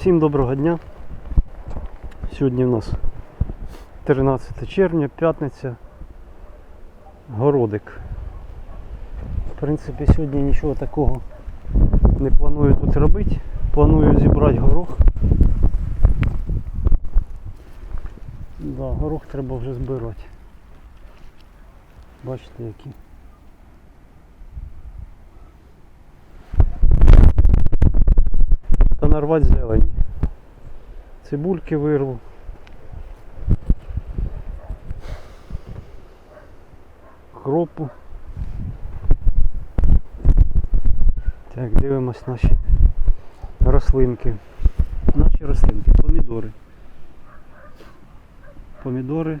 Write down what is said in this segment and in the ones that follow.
Всім доброго дня. Сьогодні у нас 13 червня, п'ятниця. Городик. В принципі, сьогодні нічого такого не планую тут робити. Планую зібрати горох. Да, горох треба вже збирати. Бачите які. Нарвати зелені. Цибульки вирву. Кропу. Так, дивимось наші рослинки. Наші рослинки, помідори. Помідори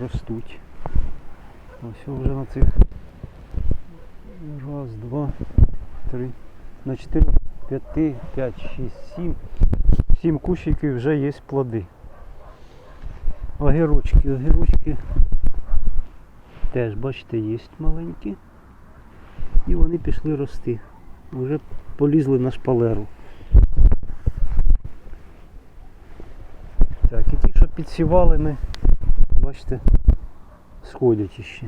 ростуть. Ось вже на цих. Раз, два, три. На 4, 5, 5, 6, 7. 7 кущиків вже є плоди. Огірочки, огірочки теж, бачите, є маленькі. І вони пішли рости. Вже полізли на шпалеру. Так, і ті, що підсівали ми, бачите, сходять іще.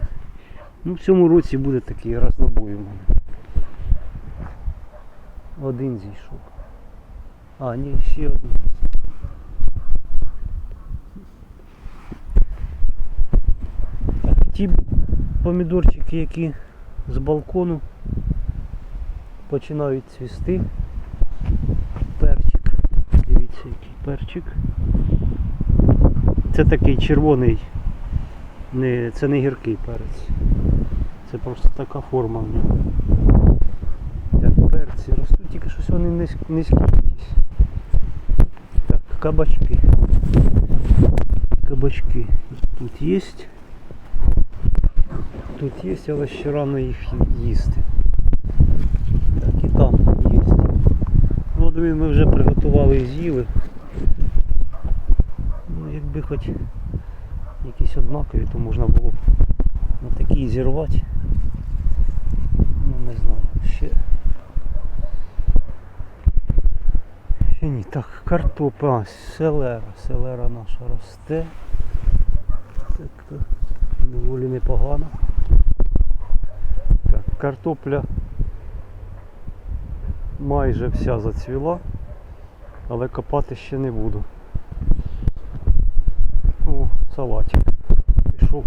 Ну, в цьому році буде такий разнобой у мене. Один зійшов. А, ні, ще один. Так, ті помідорчики, які з балкону починають цвісти. Перчик. Дивіться, який перчик. Це такий червоний, не, це не гіркий перець. Це просто така форма в нього. Перці ростуть, тільки щось вони низь- низькі якісь. Так, кабачки. Кабачки тут є. Тут є, але ще рано їх їсти. Так, і там є. Плодові ми вже приготували і з'їли. Ну, якби хоч якісь однакові, то можна було б на такі зірвати. Ну не знаю, ще. Ні. Так, картопа, селера. Селера наша росте. Так, то доволі непогано. Так, картопля майже вся зацвіла, але копати ще не буду. О, салатик. Пішов.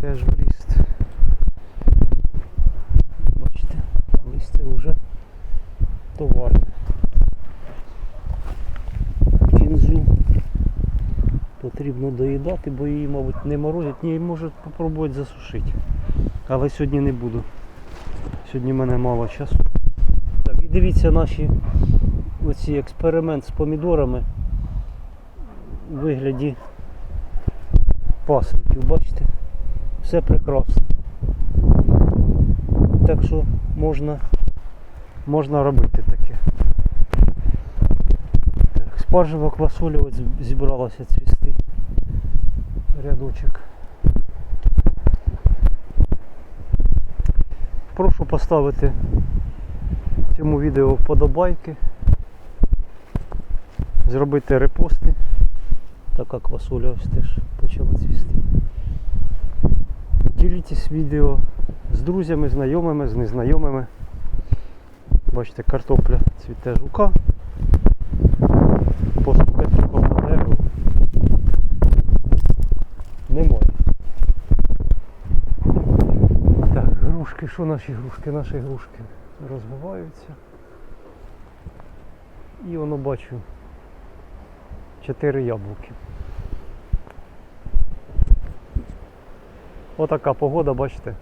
Теж в ріст. Бачите, листя вже товарне. Кінзу потрібно доїдати, бо її, мабуть, не морозять. Ні, можуть спробувати засушити. Але сьогодні не буду. Сьогодні в мене мало часу. Так, і дивіться наші оці експеримент з помідорами у вигляді пасенків, бачите? Все прекрасно. Так що можна, можна робити таке. Так, спаржева квасоля зібралася цвісти. Рядочок. Прошу поставити цьому відео вподобайки, зробити репости. Така квасоля ось теж почала цвісти. Ділітесь відео з друзями, знайомими, з незнайомими. Бачите, картопля цвіте жука. Грушки, що наші грушки? Наші грушки розвиваються. І воно бачу чотири яблуки. Отака погода, бачите.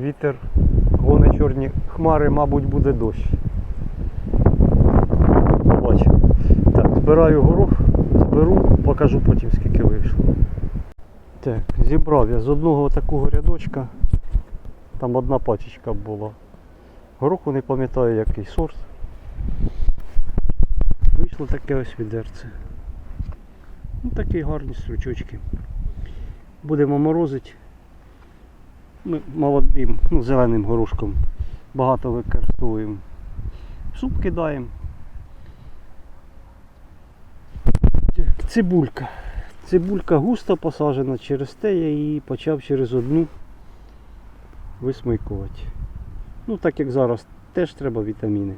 Вітер, гони чорні хмари, мабуть, буде дощ. Побачимо. Так, збираю горох, зберу, покажу потім скільки вийшло. Так, зібрав я з одного такого рядочка. Там одна пачечка була. Гороху не пам'ятаю який сорт. Вийшло таке ось відерце. Ну, Такі гарні стручочки. Будемо морозити. Ми молодим, ну, зеленим горошком багато використовуємо. Суп кидаємо. Цибулька. Цибулька густо посаджена, через те я її почав через одну висмикувати. Ну, так як зараз теж треба вітаміни.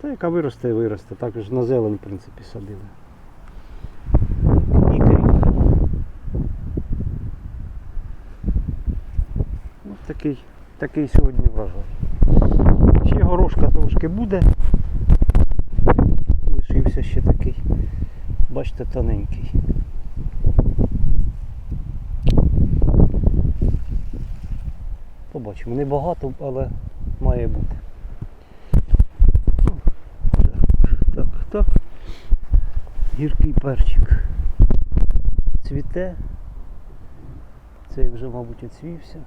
Та яка виросте, виросте. Так ж на зелень, в принципі, садили. І кріп. Ось такий, такий сьогодні врожай. Ще горошка трошки буде. Лишився ще такий, бачите, тоненький. Побачимо. Не багато, але має бути. Так, так. Гіркий перчик. Цвіте. Цей вже, мабуть, оцвівся.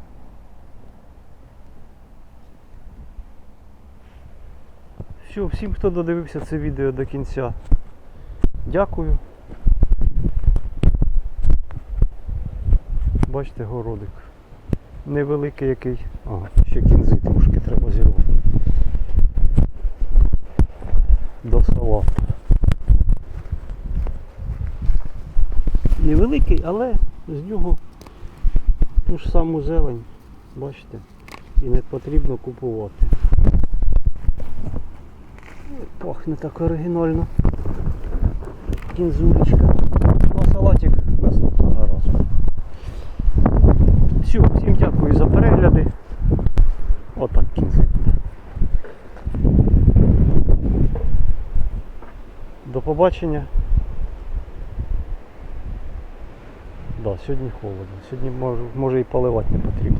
Все, всім, хто додивився це відео до кінця. Дякую. Бачите, городик. Невеликий який. Ага, ще кінзи трошки треба зірвати. До салату. Невеликий, але з нього ту ж саму зелень, бачите, і не потрібно купувати. Пахне так оригінально. Кінзулечка. Ну, а салатик наступного разу. Все, всім дякую за перегляди. Отак кінці буде. До побачення. Да, сьогодні холодно. Сьогодні може, може і поливати не потрібно.